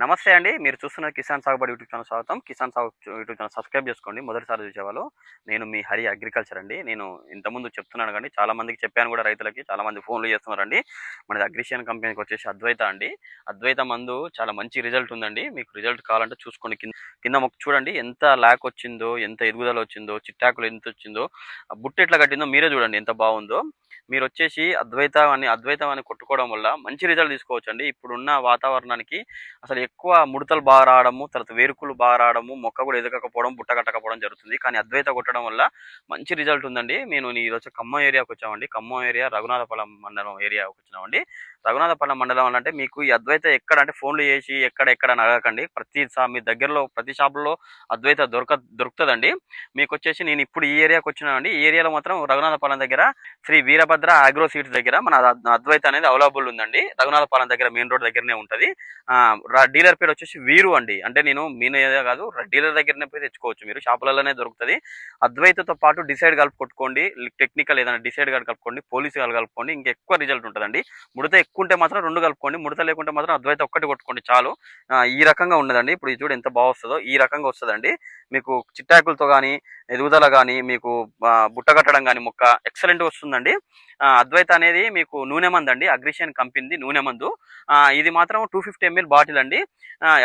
నమస్తే అండి. మీరు చూస్తున్న కిసాన్ సాగుబడి యూట్యూబ్ ఛానల్ స్వాగతం. కిసాన్ సాగు యూట్యూబ్ ఛానల్ సబ్స్క్రైబ్ చేసుకోండి. మొదటిసారి చూసేవాళ్ళు నేను మీ హరి అగ్రికల్చర్ అండి. నేను ఇంతకుముందు చెప్తున్నాను కానీ చాలా మందికి చెప్పాను కూడా రైతులకి చాలా మంది ఫోన్లు చేస్తున్నారండి. మనది అగ్రిషియన్ కంపెనీకి వచ్చేసి అద్వైత అండి. అద్వైత మందు చాలా మంచి రిజల్ట్ ఉందండి. మీకు రిజల్ట్ కావాలంటే చూసుకోండి. కింద కింద మొక్క చూడండి ఎంత లాక్ వచ్చిందో ఎంత ఎదుగుదల వచ్చిందో చిట్టాకులు ఎంత వచ్చిందో ఆ బుట్ట ఎట్లా కట్టిందో మీరే చూడండి ఎంత బాగుందో. మీరు వచ్చేసి అద్వైతాన్ని అని అద్వైతం అని కొట్టుకోవడం వల్ల మంచి రిజల్ట్ తీసుకోవచ్చండి. ఇప్పుడున్న వాతావరణానికి అసలు ఎక్కువ ముడతలు బాగా రావడము తర్వాత వేరుకులు బాగా రావడము మొక్క కూడా ఎదగకపోవడం బుట్ట కట్టకపోవడం జరుగుతుంది. కానీ అద్వైత కొట్టడం వల్ల మంచి రిజల్ట్ ఉందండి. నేను ఈరోజు ఖమ్మం ఏరియాకి వచ్చామండి ఖమ్మం ఏరియా రఘునాథపలం మండలం ఏరియాకి వచ్చినామండి రఘునాథపాలెం మండలం అంటే మీకు ఈ అద్వైత ఎక్కడ అంటే ఫోన్లు చేసి ఎక్కడ ఎక్కడ అడగకండి. ప్రతి మీ దగ్గరలో ప్రతి షాపులో అద్వైత దొరక దొరుకుతుందండి. మీకు వచ్చేసి నేను ఇప్పుడు ఈ ఏరియాకి వచ్చినానండి. ఈ ఏరియాలో మాత్రం రఘునాథపాలెం దగ్గర శ్రీ వీరభద్ర ఆగ్రో సీట్స్ దగ్గర మన అద్వైత అనేది అవైలబుల్ ఉందండి. రఘునాథపాలెం దగ్గర మెయిన్ రోడ్ దగ్గరనే ఉంటుంది. డీలర్ పేరు వచ్చేసి వీరు అండి. అంటే నేను మీన కాదు డీలర్ దగ్గరనే పోయి తెచ్చుకోవచ్చు మీరు. షాపులలోనే దొరుకుతుంది. అద్వైతతో పాటు డిసైడ్ కలుపు కొట్టుకోండి. టెక్నికల్ ఏదైనా డిసైడ్ గారు కలుపుకోండి పోలీసు గారు కలుపుకోండి. ఇంకెక్కువ రిజల్ట్ ఉంటుందండి. ముడితే కలుపుకుంటే మాత్రం రెండు కలుపుకోండి ముడత లేకుంటే మాత్రం అద్వైత ఒక్కటి కొట్టుకోండి చాలు. ఈ రకంగా ఉండదండి ఇప్పుడు ఇది చూడు ఎంత బాగా వస్తుందో ఈ రకంగా వస్తుందండి. మీకు చిట్టాకులతో కానీ ఎదుగుదల కానీ మీకు బుట్ట కట్టడం కానీ మొక్క ఎక్సలెంట్ వస్తుందండి. అద్వైత అనేది మీకు నూనె మందు అండి. అగ్రిషియన్ కంపెనీది నూనె మందు. ఆ, ఇది మాత్రం టూ ఫిఫ్టీ ఎంఎల్ బాటిల్ అండి.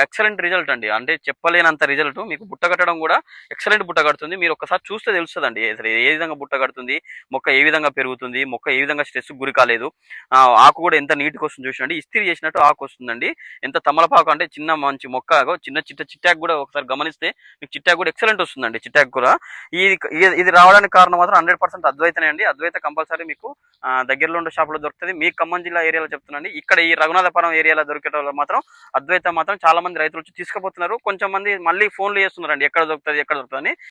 ఎక్సలెంట్ రిజల్ట్ అండి. అంటే చెప్పలేనంత రిజల్ట్ మీకు బుట్ట కట్టడం కూడా ఎక్సలెంట్ బుట్ట కడుతుంది. మీరు ఒకసారి చూస్తే తెలుస్తుందండి. అసలు ఏ విధంగా బుట్ట కడుతుంది మొక్క ఏ విధంగా పెరుగుతుంది మొక్క ఏ విధంగా స్ట్రెస్ గురి కాలేదు. ఆ, ఆకు కూడా ఎంత నీటి కోసం చూసినండి ఇస్త్రీ చేసినట్టు ఆకు వస్తుందండి. ఎంత తమలపాకు అంటే చిన్న మంచి మొక్క చిన్న చిట్ట చిట్టాకు కూడా ఒకసారి గమనిస్తే మీకు చిట్టాకు కూడా ఎక్సలెంట్ వస్తుందండి చిట్టాకు కూడా. ఇది ఇది- రావడానికి కారణం మాత్రం హండ్రెడ్ పర్సెంట్ అద్వైతనే అండి అద్వైత కంపల్సరీ మీకు దగ్గరలో ఉండే షాపులో దొరుకుతుంది. మీ ఖమ్మం జిల్లా ఏరియాలో చెప్తున్నాండి ఇక్కడ ఈ రఘునాథపురం ఏరియాలో దొరికే మాత్రం అద్వైత మాత్రం చాలా మంది రైతులు వచ్చి తీసుకుపోతున్నారు. కొంచెం మంది మళ్ళీ ఫోన్లు చేస్తున్నారండి ఎక్కడ దొరుకుతుంది ఎక్కడ దొరుకుతుంది